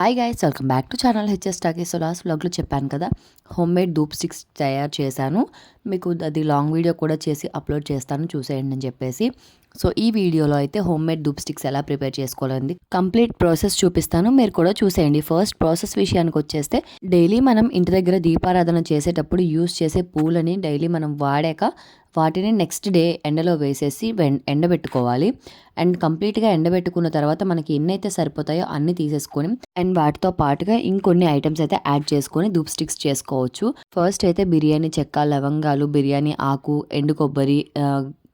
Hi guys welcome back to channel HS talkie last వ్లాగ్లో చెప్పాను కదా హోమ్ మేడ్ ధూప్ స్టిక్స్ తయారు చేశాను. మీకు అది లాంగ్ వీడియో కూడా చేసి అప్లోడ్ చేస్తాను చూసేయండి అని చెప్పేసి. సో ఈ వీడియోలో అయితే హోమ్ మేడ్ ధూప్ స్టిక్స్ ఎలా ప్రిపేర్ చేసుకోవాలండి కంప్లీట్ ప్రాసెస్ చూపిస్తాను. మీరు కూడా చూసేయండి. ఫస్ట్ ప్రాసెస్ విషయానికి వచ్చేస్తే డైలీ మనం ఇంటి దగ్గర దీపారాధన చేసేటప్పుడు యూస్ చేసే పూలని డైలీ మనం వాడాక వాటిని నెక్స్ట్ డే ఎండలో వేసేసి ఎండబెట్టుకోవాలి. అండ్ కంప్లీట్గా ఎండబెట్టుకున్న తర్వాత మనకి ఎన్ని అయితే సరిపోతాయో అన్ని తీసేసుకొని అండ్ వాటితో పాటుగా ఇంకొన్ని ఐటమ్స్ అయితే యాడ్ చేసుకొని ధూప్ స్టిక్స్ చేసుకోవచ్చు. ఫస్ట్ అయితే బిర్యానీ చెక్క లవంగాలు బిర్యానీ ఆకు ఎండు కొబ్బరి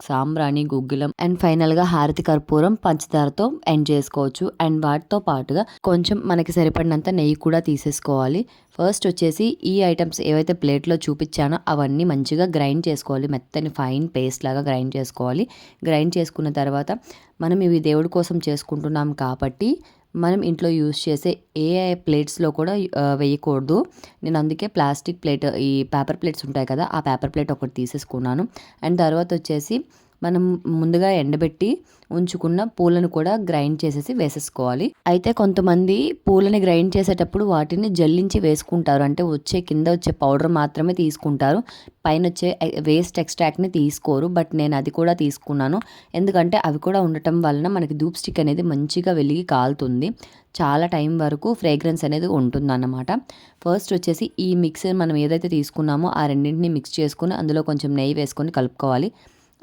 సాంబ్రాణి గుగ్గిలం అండ్ ఫైనల్గా హారతి కర్పూరం పంచదారతో ఎండ్ చేసుకోవచ్చు. అండ్ వాటితో పాటుగా కొంచెం మనకి సరిపడినంత నెయ్యి కూడా తీసేసుకోవాలి. ఫస్ట్ వచ్చేసి ఈ ఐటమ్స్ ఏవైతే ప్లేట్లో చూపించానో అవన్నీ మంచిగా గ్రైండ్ చేసుకోవాలి. మెత్తని ఫైన్ పేస్ట్ లాగా గ్రైండ్ చేసుకోవాలి. గ్రైండ్ చేసుకున్న తర్వాత మనం ఇవి దేవుడి కోసం చేసుకుంటున్నాం కాబట్టి మనం ఇంట్లో యూస్ చేసే ఏ ప్లేట్స్లో కూడా వేయకూడదు. నేను అందుకే ప్లాస్టిక్ ప్లేట్ ఈ పేపర్ ప్లేట్స్ ఉంటాయి కదా ఆ పేపర్ ప్లేట్ ఒకటి తీసేసుకున్నాను. అండ్ తర్వాత వచ్చేసి మనం ముందుగా ఎండబెట్టి ఉంచుకున్న పూలను కూడా గ్రైండ్ చేసేసి వేసేసుకోవాలి. అయితే కొంతమంది పూలని గ్రైండ్ చేసేటప్పుడు వాటిని జల్లించి వేసుకుంటారు. అంటే వచ్చే కింద వచ్చే పౌడర్ మాత్రమే తీసుకుంటారు. పైన వచ్చే వేస్ట్ ఎక్స్ట్రాక్ట్ని తీసుకోరు. బట్ నేను అది కూడా తీసుకున్నాను. ఎందుకంటే అవి కూడా ఉండటం వలన మనకి ధూప్ స్టిక్ అనేది మంచిగా వెలిగి కాలుతుంది. చాలా టైం వరకు ఫ్రేగ్రెన్స్ అనేది ఉంటుందన్నమాట. ఫస్ట్ వచ్చేసి ఈ మిక్సర్ మనం ఏదైతే తీసుకున్నామో ఆ రెండింటిని మిక్స్ చేసుకుని అందులో కొంచెం నెయ్యి వేసుకొని కలుపుకోవాలి.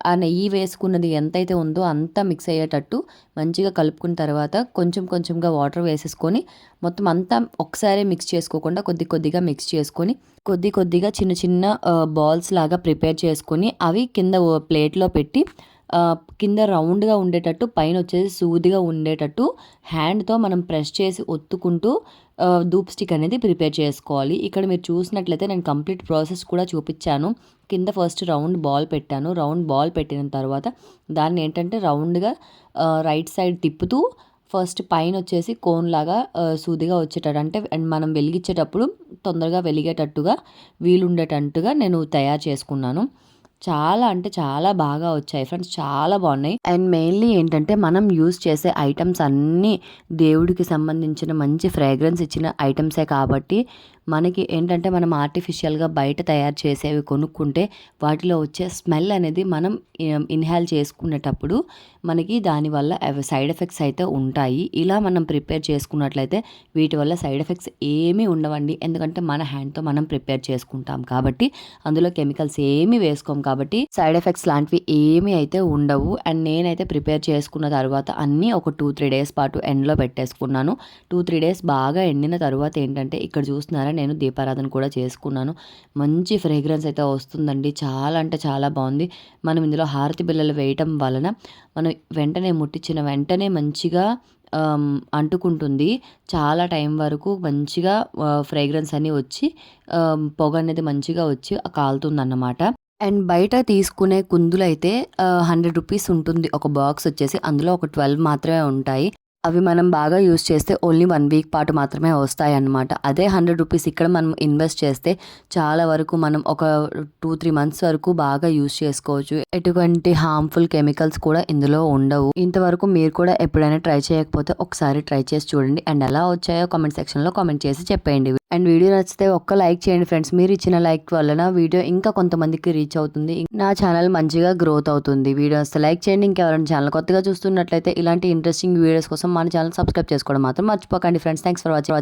ఆ నెయ్యి వేసుకున్నది ఎంతైతే ఉందో అంతా మిక్స్ అయ్యేటట్టు మంచిగా కలుపుకున్న తర్వాత కొంచెం కొంచెంగా వాటర్ వేసేసుకొని మొత్తం అంతా ఒకసారి మిక్స్ చేసుకోకుండా కొద్ది కొద్దిగా మిక్స్ చేసుకొని కొద్ది కొద్దిగా చిన్న చిన్న బాల్స్ లాగా ప్రిపేర్ చేసుకొని అవి కింద ప్లేట్లో పెట్టి కింద రౌండ్గా ఉండేటట్టు పైన వచ్చేసి సూదిగా ఉండేటట్టు హ్యాండ్తో మనం ప్రెస్ చేసి ఒత్తుకుంటూ దూప్ ధూప్ స్టిక్ అనేది ప్రిపేర్ చేసుకోవాలి. ఇక్కడ మీరు చూసినట్లయితే నేను కంప్లీట్ ప్రాసెస్ కూడా చూపించాను. కింద ఫస్ట్ రౌండ్ బాల్ పెట్టాను. రౌండ్ బాల్ పెట్టిన తర్వాత దాన్ని ఏంటంటే రౌండ్గా రైట్ సైడ్ తిప్పుతూ ఫస్ట్ పైన వచ్చేసి కోన్ లాగా సూదిగా వచ్చేటట్టు అంటే అండ్ మనం వెలిగించేటప్పుడు తొందరగా వెలిగేటట్టుగా వీలుండేటట్టుగా నేను తయారు చేసుకున్నాను. చాలా అంటే చాలా బాగా వచ్చాయి ఫ్రెండ్స్. చాలా బాగున్నాయి. అండ్ మెయిన్లీ ఏంటంటే మనం యూస్ చేసే ఐటమ్స్ అన్నీ దేవుడికి సంబంధించిన మంచి ఫ్రేగ్రెన్స్ ఇచ్చిన ఐటమ్సే కాబట్టి మనకి ఏంటంటే మనం ఆర్టిఫిషియల్గా బయట తయారు చేసేవి కొనుక్కుంటే వాటిలో వచ్చే స్మెల్ అనేది మనం ఇన్హాల్ చేసుకునేటప్పుడు మనకి దానివల్ల సైడ్ ఎఫెక్ట్స్ అయితే ఉంటాయి. ఇలా మనం ప్రిపేర్ చేసుకున్నట్లయితే వీటి వల్ల సైడ్ ఎఫెక్ట్స్ ఏమీ ఉండవండి. ఎందుకంటే మన హ్యాండ్తో మనం ప్రిపేర్ చేసుకుంటాం కాబట్టి అందులో కెమికల్స్ ఏమీ వేసుకోం కాబట్టి సైడ్ ఎఫెక్ట్స్ లాంటివి ఏమీ అయితే ఉండవు. అండ్ నేనైతే ప్రిపేర్ చేసుకున్న తర్వాత అన్నీ ఒక టూ త్రీ డేస్ పాటు ఎండ్లో పెట్టేసుకున్నాను. టూ త్రీ డేస్ బాగా ఎండిన తర్వాత ఏంటంటే ఇక్కడ చూస్తున్నారా నేను దీపారాధన కూడా చేసుకున్నాను. మంచి ఫ్రేగ్రెన్స్ అయితే వస్తుందండి. చాలా అంటే చాలా బాగుంది. మనం ఇందులో హారతి బిళ్ళలు వేయటం వలన మనం వెంటనే ముట్టించిన వెంటనే మంచిగా అంటుకుంటుంది. చాలా టైం వరకు మంచిగా ఫ్రేగ్రెన్స్ అని వచ్చి పొగ అనేది మంచిగా వచ్చి కాలుతుంది అండ్ బయట తీసుకునే కుందులు అయితే హండ్రెడ్ రూపీస్ ఉంటుంది. ఒక బాక్స్ వచ్చేసి అందులో ఒక ట్వెల్వ్ మాత్రమే ఉంటాయి. అవి మనం బాగా యూస్ చేస్తే ఓన్లీ వన్ వీక్ పాటు మాత్రమే వస్తాయి అన్నమాట అదే హండ్రెడ్ రూపీస్ ఇక్కడ మనం ఇన్వెస్ట్ చేస్తే చాలా వరకు మనం ఒక టూ త్రీ మంత్స్ వరకు బాగా యూస్ చేసుకోవచ్చు. ఎటువంటి హార్మ్ఫుల్ కెమికల్స్ కూడా ఇందులో ఉండవు. ఇంతవరకు మీరు కూడా ఎప్పుడైనా ట్రై చేయకపోతే ఒకసారి ట్రై చేసి చూడండి. అండ్ ఎలా వచ్చాయో కామెంట్ సెక్షన్లో కామెంట్ చేసి చెప్పేయండి. అండ్ వీడియో నచ్చితే ఒక్క లైక్ చేయండి ఫ్రెండ్స్. మీరు ఇచ్చిన లైక్ వలన వీడియో ఇంకా కొంతమందికి రీచ్ అవుతుంది. నా ఛానల్ మంచిగా గ్రోత్ అవుతుంది. వీడియో నచ్చితే లైక్ చేయండి. ఇంకెవరైనా ఛానల్ కొత్తగా చూస్తున్నట్లయితే ఇలాంటి ఇంట్రెస్టింగ్ వీడియోస్ కోసం మన ఛానల్ సబ్స్క్రైబ్ చేసుకోవడం మాత్రం మర్చిపోకండి ఫ్రెండ్స్. Thanks for watching.